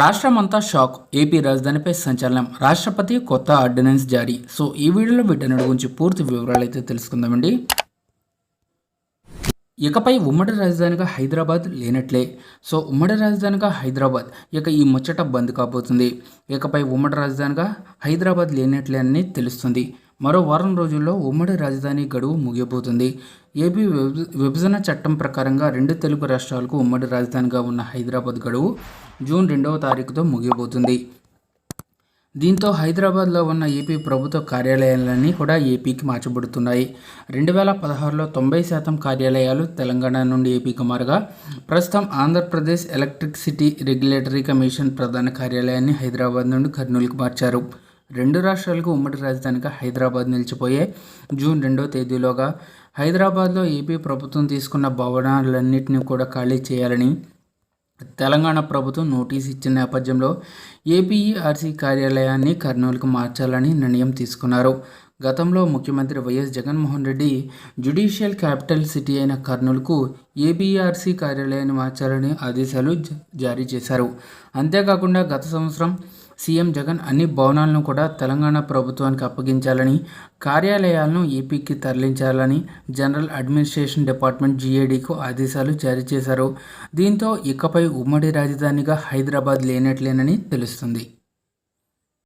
రాష్ట్రమంతా shock AP రాజధానిపై సంచలనం రాష్ట్రపతి కొత్త ఆర్డినెన్స్ జారీ. సో ఈ వీడియోలో వీటన్నిటి గురించి పూర్తి వివరాలు అయితే తెలుసుకుందామండి. ఇకపై ఉమ్మడి రాజధానిగా హైదరాబాద్ లేనట్లే. సో ఉమ్మడి రాజధానిగా హైదరాబాద్ ఇక ఈ ముచ్చట బంద్ కాబోతుంది. ఇకపై ఉమ్మడి రాజధానిగా హైదరాబాద్ లేనట్లే అని తెలుస్తుంది. మరో వారం రోజుల్లో ఉమ్మడి రాజధాని గడువు ముగియబోతుంది. ఏపీ విభ- విభజన చట్టం ప్రకారంగా రెండు తెలుగు రాష్ట్రాలకు ఉమ్మడి రాజధానిగా ఉన్న హైదరాబాద్ గడువు జూన్ రెండవ తారీఖుతో ముగియబోతుంది. దీంతో హైదరాబాద్లో ఉన్న ఏపీ ప్రభుత్వ కార్యాలయాలన్నీ కూడా ఏపీకి మార్చబడుతున్నాయి. రెండు వేల పదహారులో తొంభై శాతం కార్యాలయాలు తెలంగాణ నుండి ఏపీకి మారగా ప్రస్తుతం ఆంధ్రప్రదేశ్ ఎలక్ట్రిసిటీ రెగ్యులేటరీ కమిషన్ ప్రధాన కార్యాలయాన్ని హైదరాబాద్ నుండి కర్నూలుకు మార్చారు. రెండు రాష్ట్రాలకు ఉమ్మడి రాజధానిగా హైదరాబాద్ నిలిచిపోయే జూన్ రెండో తేదీలోగా హైదరాబాద్లో ఏపీ ప్రభుత్వం తీసుకున్న భవనాలన్నింటినీ కూడా ఖాళీ చేయాలని తెలంగాణ ప్రభుత్వం నోటీస్ ఇచ్చిన నేపథ్యంలో ఏపీఈఆర్సీ కార్యాలయాన్ని కర్నూలుకు మార్చాలని నిర్ణయం తీసుకున్నారు. గతంలో ముఖ్యమంత్రి YS Jaganmohan Reddy judicial capital city అయిన కర్నూలుకు ఏపీఆర్సీ కార్యాలయాన్ని మార్చాలని ఆదేశాలు జారీ చేశారు. అంతేకాకుండా గత సంవత్సరం సీఎం జగన్ అన్ని భవనాలను కూడా తెలంగాణ ప్రభుత్వానికి అప్పగించాలని కార్యాలయాలను ఏపీకి తరలించాలని జనరల్ అడ్మినిస్ట్రేషన్ డిపార్ట్మెంట్ జీఏడీకు ఆదేశాలు జారీ చేశారు. దీంతో ఇకపై ఉమ్మడి రాజధానిగా హైదరాబాద్ లేనట్లేనని తెలుస్తుంది.